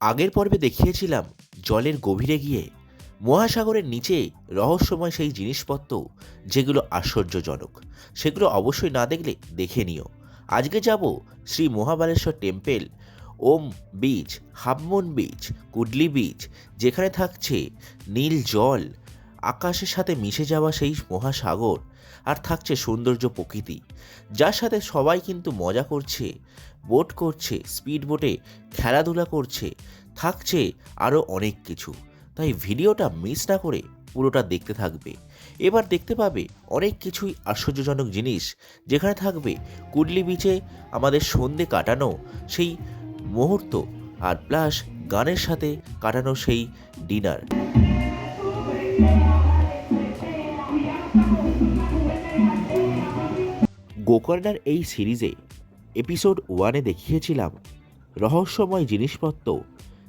আগের পর্বে দেখিয়েছিলাম জলের গভীরে গিয়ে মহাসাগরের নিচে রহস্যময় সেই জিনিসপত্র যেগুলো আশ্চর্যজনক। সেগুলো অবশ্যই না দেখলে দেখে নিও। আজকে যাব Shri Mahabaleshwar temple, Om beach half moon beach, Kudle beach, যেখানে থাকছে নীল জল আকাশের সাথে মিশে যাওয়া সেই মহাসাগর আর থাকছে সৌন্দর্য প্রকৃতি। যার সাথে সবাই কিন্তু মজা করছে, বোট করছে স্পিড বোটে খেলাধুলা করছে, থাকছে আরও অনেক কিছু। তাই ভিডিওটা মিস না করে পুরোটা দেখতে থাকবে। এবার দেখতে পাবে অনেক কিছুই আশ্চর্যজনক জিনিস যেখানে থাকবে কুডলি বিচে আমাদের সন্ধে কাটানো সেই মুহূর্ত আর প্লাস গানের সাথে কাটানো সেই ডিনার। গোকর্ণার এই সিরিজে এপিসোড ওয়ানে দেখিয়েছিলাম রহস্যময় জিনিসপত্র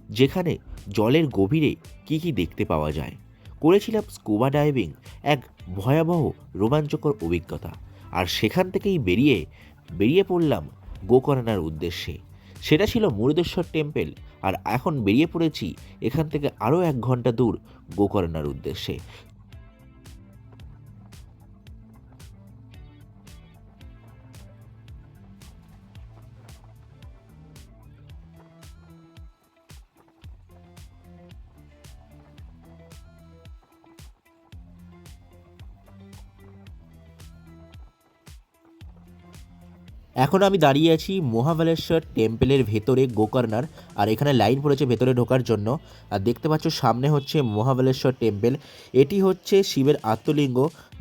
যেখানে জলের গভীরে কি কি দেখতে পাওয়া যায়। করেছিলাম স্কুবা ডাইভিং এক ভয়াবহ রোমাঞ্চকর অভিজ্ঞতা। আর সেখান থেকেই বেরিয়ে বেরিয়ে পড়লাম গোকর্ণার উদ্দেশ্যে। সেটা ছিল মুরুদেশ্বর টেম্পেল, আর এখন বেরিয়ে পড়েছি এখান থেকে আরও এক ঘণ্টা দূর গোকর্ণার উদ্দেশ্যে। এখন আমি দাঁড়িয়ে আছি মহাবালেশ্বর টেম্পলের ভেতরে গোকর্ণার, আর এখানে লাইন পড়েছে ভেতরে ঢোকার জন্য। আর দেখতে পাচ্ছ সামনে হচ্ছে মহাবালেশ্বর টেম্পল। এটি হচ্ছে শিবের আত্মলিঙ্গ,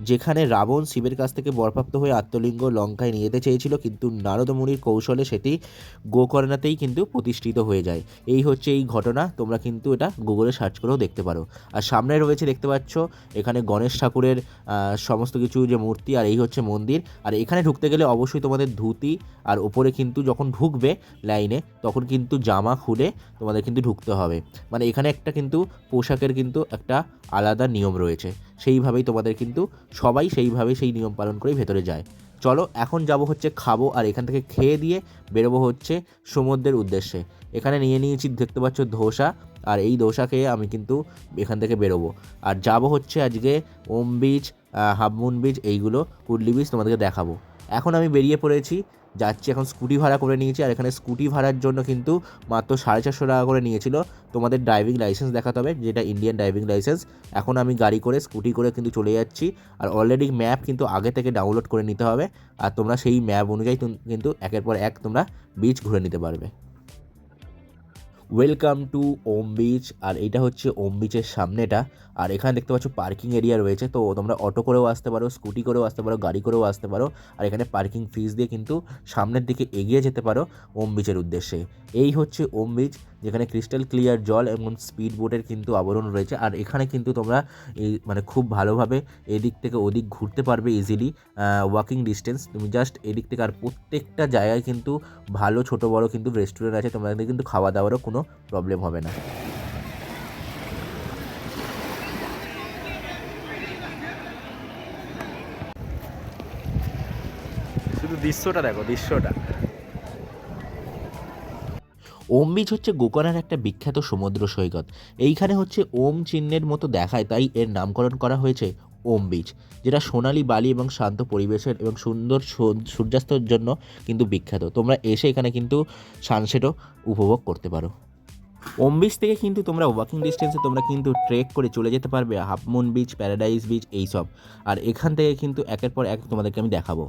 যেখানে রাবণ শিবের কাছ থেকে বরপ্রাপ্ত হয়ে আত্মলিঙ্গ লঙ্কায় নিয়ে যেতে চেয়েছিল, কিন্তু নারদ মুনির কৌশলে সেটি গোকর্ণাতেই কিন্তু প্রতিষ্ঠিত হয়ে যায়। এই হচ্ছে এই ঘটনা, তোমরা কিন্তু এটা গুগলে সার্চ করেও দেখতে পারো। আর সামনে রয়েছে দেখতে পাচ্ছ এখানে গণেশ ঠাকুরের সমস্ত কিছু যে মূর্তি, আর এই হচ্ছে মন্দির। আর এখানে ঢুকতে গেলে অবশ্যই তোমাদের ধুতি আর ওপরে কিন্তু যখন ঢুকবে লাইনে, তখন কিন্তু জামা খুলে তোমাদের কিন্তু ঢুকতে হবে। মানে এখানে একটা কিন্তু পোশাকের কিন্তু একটা আলাদা নিয়ম রয়েছে। সেইভাবেই তোমাদের কিন্তু সবাই সেইভাবে সেই নিয়ম পালন করেই ভেতরে যায়। চলো, এখন যাব হচ্ছে খাব, আর এখান থেকে খেয়ে দিয়ে বেরোবো হচ্ছে সমুদ্রের উদ্দেশ্যে। এখানে নিয়ে নিয়েছি, দেখতে পাচ্ছ ধোসা, আর এই ধোসা খেয়ে আমি কিন্তু এখান থেকে বেরোবো। আর যাব হচ্ছে আজকে ওম বিচ হাফমুন বিচ এইগুলো, কুডলি বিচ তোমাদেরকে দেখাবো। এখন আমি বেরিয়ে পড়েছি যাচ্ছি, এখন স্কুটি ভাড়া করে নিয়েছি আর এখানে স্কুটি ভাড়ার জন্য কিন্তু মাত্র সাড়ে চারশো টাকা করে নিয়েছিল। তোমাদের ড্রাইভিং লাইসেন্স দেখাতে হবে, যেটা ইন্ডিয়ান ড্রাইভিং লাইসেন্স এখন আমি গাড়ি করে, স্কুটি করে কিন্তু চলে যাচ্ছি আর অলরেডি ম্যাপ কিন্তু আগে থেকে ডাউনলোড করে নিতে হবে। আর তোমরা সেই ম্যাপ অনুযায়ী কিন্তু একের পর এক তোমরা বিচ ঘুরে নিতে পারবে। ওয়েলকাম টু ওম বিচ আর এটা হচ্ছে ওম বিচের সামনেটা। আর এখানে দেখতে পাচ্ছ পার্কিং এরিয়া রয়েছে, তো তোমরা অটো করেও আসতে পারো স্কুটি করেও আসতে পারো, গাড়ি করেও আসতে পারো, আর এখানে পার্কিং ফিস দিয়ে কিন্তু সামনের দিকে এগিয়ে যেতে পারো ওম বিচের উদ্দেশ্যে। এই হচ্ছে ওম বিচ যেখানে ক্রিস্টাল ক্লিয়ার জল এবং স্পিড বোটের কিন্তু আবরণ রয়েছে। আর এখানে কিন্তু তোমরা এই মানে খুব ভালোভাবে এদিক থেকে ওদিক ঘুরতে পারবে ইজিলি ওয়াকিং ডিস্টেন্স তুমি জাস্ট এদিক থেকে আর প্রত্যেকটা জায়গায় কিন্তু ভালো ছোট বড় কিন্তু রেস্টুরেন্ট আছে, তোমাদের কিন্তু খাওয়া দাওয়ারও কোনো প্রবলেম হবে না। শুধু দৃশ্যটা দেখো, দৃশ্যটা। ওম বিচ হচ্ছে গোকর্ণের একটা বিখ্যাত সমুদ্র সৈকত। এইখানে হচ্ছে ওম চিহ্নের মতো দেখায়, তাই এর নামকরণ করা হয়েছে ওম বিচ যেটা সোনালি, বালি এবং শান্ত পরিবেশের এবং সুন্দর সূর্যাস্তের জন্য কিন্তু বিখ্যাত। তোমরা এসে এখানে কিন্তু সানসেটও উপভোগ করতে পারো। ওম বিচ থেকে কিন্তু তোমরা ওয়াকিং ডিস্টেন্সে তোমরা কিন্তু ট্রেক করে চলে যেতে পারবে হাফমুন বিচ প্যারাডাইস বিচ এইসব। আর এখান থেকে কিন্তু একের পর এক তোমাদেরকে আমি দেখাবো।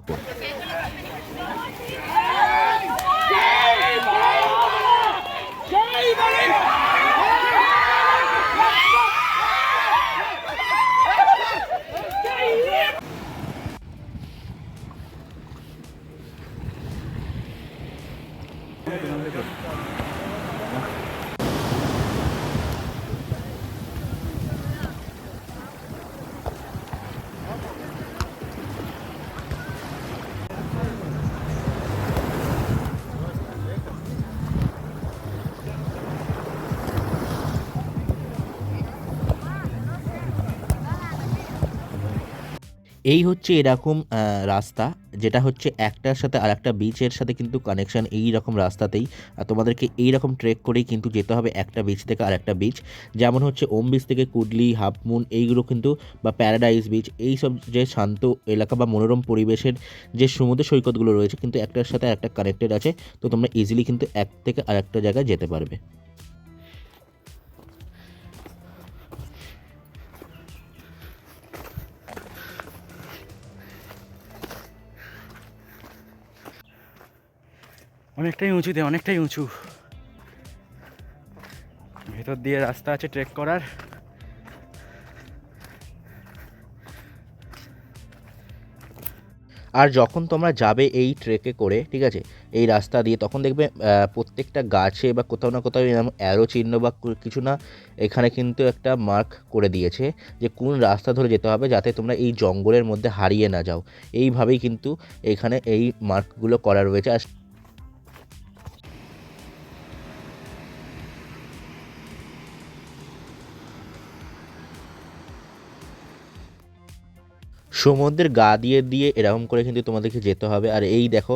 এই হচ্ছে এরকম রাস্তা, যেটা হচ্ছে একটার সাথে আর একটা বিচের সাথে কিন্তু কানেকশান এই রকম রাস্তাতেই। আর তোমাদেরকে এই রকম ট্রেক করেই কিন্তু যেতে হবে একটা বিচ থেকে আর একটা বিচ যেমন হচ্ছে ওম বিচ থেকে কুডলি হাফমুন এইগুলো কিন্তু, বা প্যারাডাইস বিচ এই সব যে শান্ত এলাকা বা মনোরম পরিবেশের যে সমুদ্র সৈকতগুলো রয়েছে, কিন্তু একটার সাথে একটা কানেক্টেড আছে, তো তোমরা ইজিলি কিন্তু এক থেকে আর একটা জায়গায় যেতে পারবে। অনেকটাই উঁচু উঁচুতে অনেকটাই উঁচু। ভেতর দিয়ে রাস্তা আছে ট্রেক করার। আর যখন তোমরা যাবে এই ট্রেকে করে, ঠিক আছে, এই রাস্তা দিয়ে তখন দেখবে প্রত্যেকটা গাছে বা কোথাও না কোথাও এরকম অ্যারো চিহ্ন বা কিছু না এখানে কিন্তু একটা মার্ক করে দিয়েছে যে কোন রাস্তা ধরে যেতে হবে যাতে তোমরা এই জঙ্গলের মধ্যে হারিয়ে না যাও। এইভাবেই কিন্তু এখানে এই মার্কগুলো করা রয়েছে। আর সমুদ্রের গা দিয়ে দিয়ে এরকম করে কিন্তু তোমাদেরকে যেতে হবে। আর এই দেখো,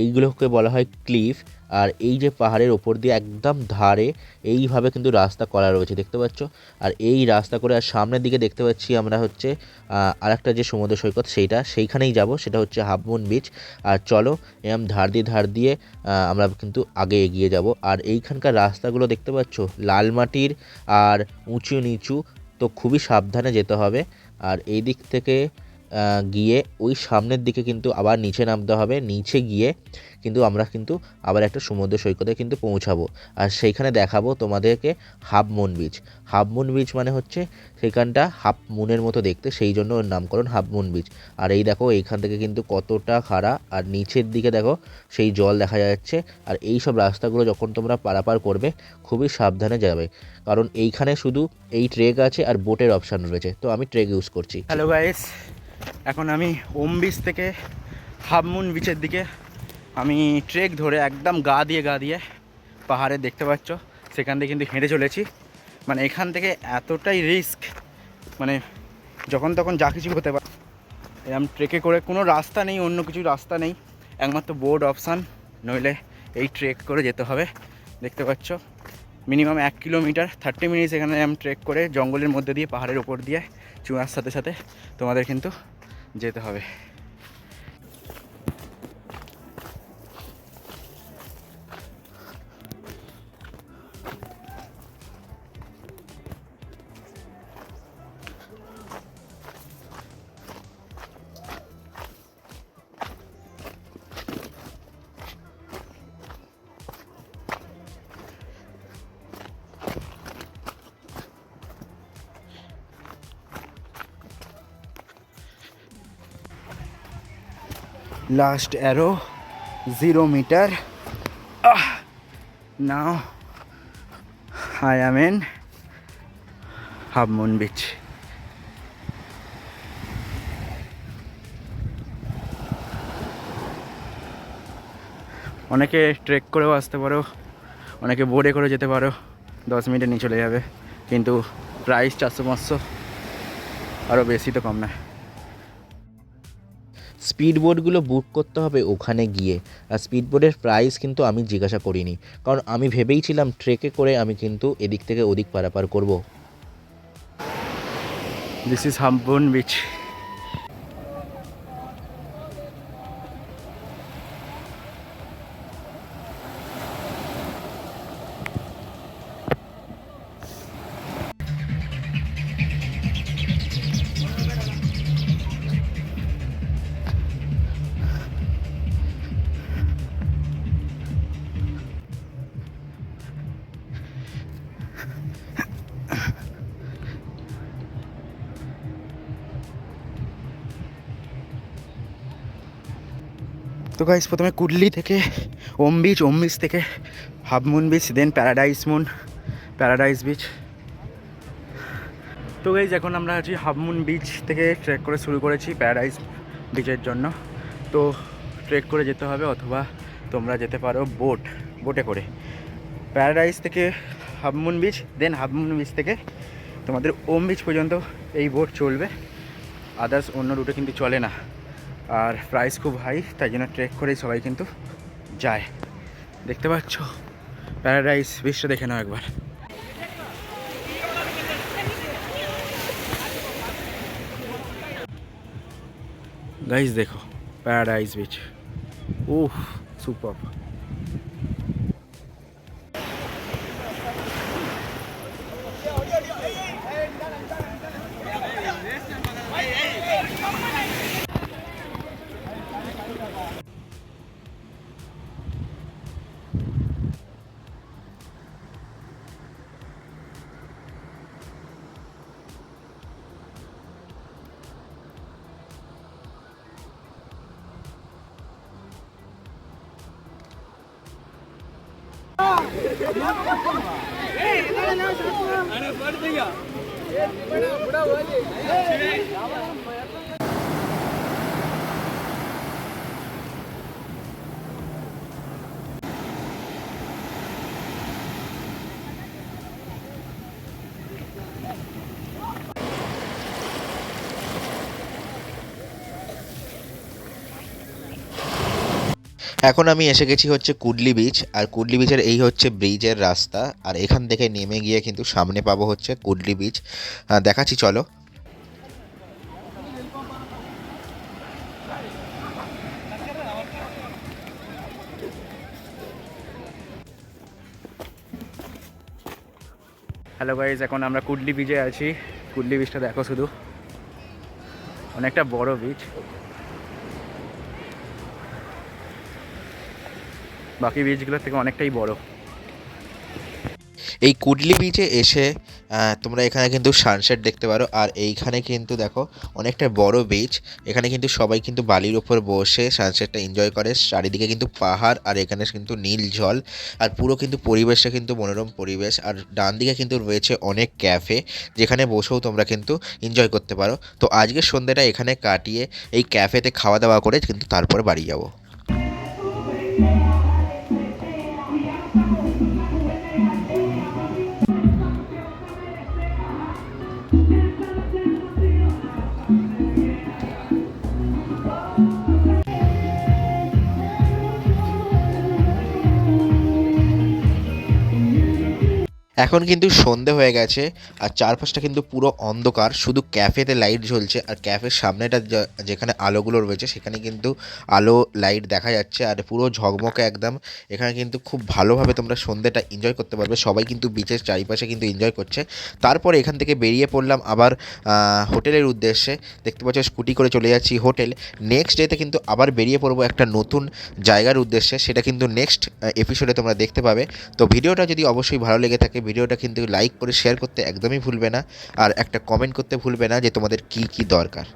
এইগুলোকে বলা হয় ক্লিফ। আর এই যে পাহাড়ের ওপর দিয়ে একদম ধারে এইভাবে কিন্তু রাস্তা করা রয়েছে, দেখতে পাচ্ছ? আর এই রাস্তা করে আর সামনের দিকে দেখতে পাচ্ছি আমরা হচ্ছে আর একটা যে সমুদ্র সৈকত সেইটা, সেইখানেই যাব, সেটা হচ্ছে হাফমুন বিচ। আর চলো, এরম ধার দিয়ে ধার দিয়ে আমরা কিন্তু আগে এগিয়ে যাব। আর এইখানকার রাস্তাগুলো দেখতে পাচ্ছ? লাল মাটির আর উঁচু নিচু, তো খুবই সাবধানে যেতে হবে। আর এই দিক থেকে গিয়ে ওই সামনের দিকে কিন্তু আবার নিচে নামতে হবে। নিচে গিয়ে কিন্তু আমরা কিন্তু আবার একটা সমুদ্র সৈকতে কিন্তু পৌঁছাবো। আর সেইখানে দেখাবো তোমাদেরকে half moon beach half moon beach মানে হচ্ছে সেখানটা হাফ মুনের মতো দেখতে, সেই জন্য ওর নামকরণ হাফ মুন বিচ আর এই দেখো এইখান থেকে কিন্তু কতটা খাড়া, আর নিচের দিকে দেখো সেই জল দেখা যাচ্ছে। আর এই সব রাস্তাগুলো যখন তোমরা পারাপার করবে, খুবই সাবধানে যাবে। কারণ এইখানে শুধু এই ট্রেক আছে আর বোটের অপশান রয়েছে। তো আমি ট্রেক ইউজ করছি। হ্যালো গাইস এখন আমি ওম বিচ থেকে হাফমুন বিচের দিকে আমি ট্রেক ধরে একদম গা দিয়ে গা দিয়ে পাহাড়ে দেখতে পাচ্ছ। সেখান থেকে কিন্তু হেঁটে চলেছি। মানে এখান থেকে এতটাই রিস্ক মানে যখন তখন যা কিছু হতে পারে। এরকম ট্রেকে করে কোনো রাস্তা নেই, অন্য কিছু রাস্তা নেই। একমাত্র বোর্ড অপশান নইলে এই ট্রেক করে যেতে হবে। দেখতে পাচ্ছ মিনিমাম এক কিলোমিটার থার্টি মিনিটস এখানে এরকম ট্রেক করে জঙ্গলের মধ্যে দিয়ে, পাহাড়ের ওপর দিয়ে চূড়ার সাথে সাথে তোমাদের কিন্তু যেতে হবে। Last arrow zero meter. Ah, now i am in half moon beach. অনেকে ট্রেক করেও আসতে পারো অনেকে বোর্ডে করে যেতে পারো দশ মিনিটে নিয়ে চলে যাবে কিন্তু প্রাইস চারশো পাঁচশো আরও বেশি তো কম না স্পিড বোটগুলো বুক করতে হবে ওখানে গিয়ে। আর স্পিড বোটের প্রাইস কিন্তু আমি জিজ্ঞাসা করিনি। কারণ আমি ভেবেইছিলাম ট্রেকে করে আমি কিন্তু এদিক থেকে ওদিক পারাপার করব। দিস ইজ হাম্বন বিচ তো গাইস প্রথমে কুডলি থেকে, ওম বিচ ওম বিচ থেকে half moon beach then paradise moon paradise beach তো গাইজ এখন আমরা আছি হাফ মুন বিচ থেকে ট্রেক করে শুরু করেছি প্যারাডাইস বিচের জন্য। তো ট্রেক করে যেতে হবে অথবা তোমরা যেতে পারো বোট বোটে করে। প্যারাডাইস থেকে half moon beach then half moon beach থেকে তোমাদের ওম বিচ পর্যন্ত এই বোট চলবে। আদার্স অন্য রুটে কিন্তু চলে না। আর প্রাইস খুব হাই তাই জন্য ট্রেক করেই সবাই কিন্তু যায়। দেখতে পাচ্ছ? প্যারাডাইস বিশ্ব দেখে নাও একবার। গাইজ দেখো প্যারাডাইস বিচ উফ সুপার படுத்துங்க এখন আমি এসে গেছি হচ্ছে কুডলি বিচ আর কুডলি বিচের এই হচ্ছে ব্রিজের রাস্তা, আর এখান থেকে নেমে গিয়ে কিন্তু সামনে পাবো হচ্ছে কুডলি বিচ দেখাচ্ছি, চলো। হ্যালো গাইজ এখন আমরা কুডলি বিচে আছি। কুডলি বিচটা দেখো শুধু। অনেকটা বড় বিচ বাকি বিচগুলোর থেকে অনেকটাই বড়। এই কুডলি বিচে এসে তোমরা এখানে কিন্তু সানসেট দেখতে পারো। আর এইখানে কিন্তু দেখো, অনেকটা বড় বিচ এখানে কিন্তু সবাই কিন্তু বালির ওপর বসে সানসেটটা এনজয় করে। চারিদিকে কিন্তু পাহাড় আর এখানে কিন্তু নীল জল। আর পুরো কিন্তু পরিবেশটা কিন্তু মনোরম পরিবেশ। আর ডান দিকে কিন্তু রয়েছে অনেক ক্যাফে যেখানে বসেও তোমরা কিন্তু এনজয় করতে পারো। তো আজকের সন্ধ্যাটা এখানে কাটিয়ে এই ক্যাফেতে খাওয়া দাওয়া করে কিন্তু তারপর বাড়ি যাব। এখন কিন্তু সন্ধে হয়ে গেছে, আর চারপাশটা কিন্তু পুরো অন্ধকার, শুধু ক্যাফেতে লাইট জ্বলছে, আর ক্যাফের সামনেটা যেখানে আলোগুলো রয়েছে, সেখানে কিন্তু আলো লাইট দেখা যাচ্ছে, আর পুরো ঝকমকে একদম, এখানে কিন্তু খুব ভালোভাবে তোমরা সন্ধেটা এনজয় করতে পারবে, সবাই কিন্তু বিচের চারিপাশে কিন্তু এনজয় করছে। তারপর এখান থেকে বেরিয়ে পড়লাম আবার হোটেলের উদ্দেশ্যে, দেখতে পাচ্ছ স্কুটি করে চলে যাচ্ছি হোটেল নেক্সট ডেতে কিন্তু আবার বেরিয়ে পড়ব একটা নতুন জায়গার উদ্দেশ্যে, সেটা কিন্তু নেক্সট এপিসোডে তোমরা দেখতে পাবে। তো ভিডিওটা যদি অবশ্যই ভালো লেগে থাকে ভিডিওটা কিন্তু লাইক করে শেয়ার করতে একদমই ভুলবে না। আর একটা কমেন্ট করতে ভুলবে না যে তোমাদের কী কী দরকার।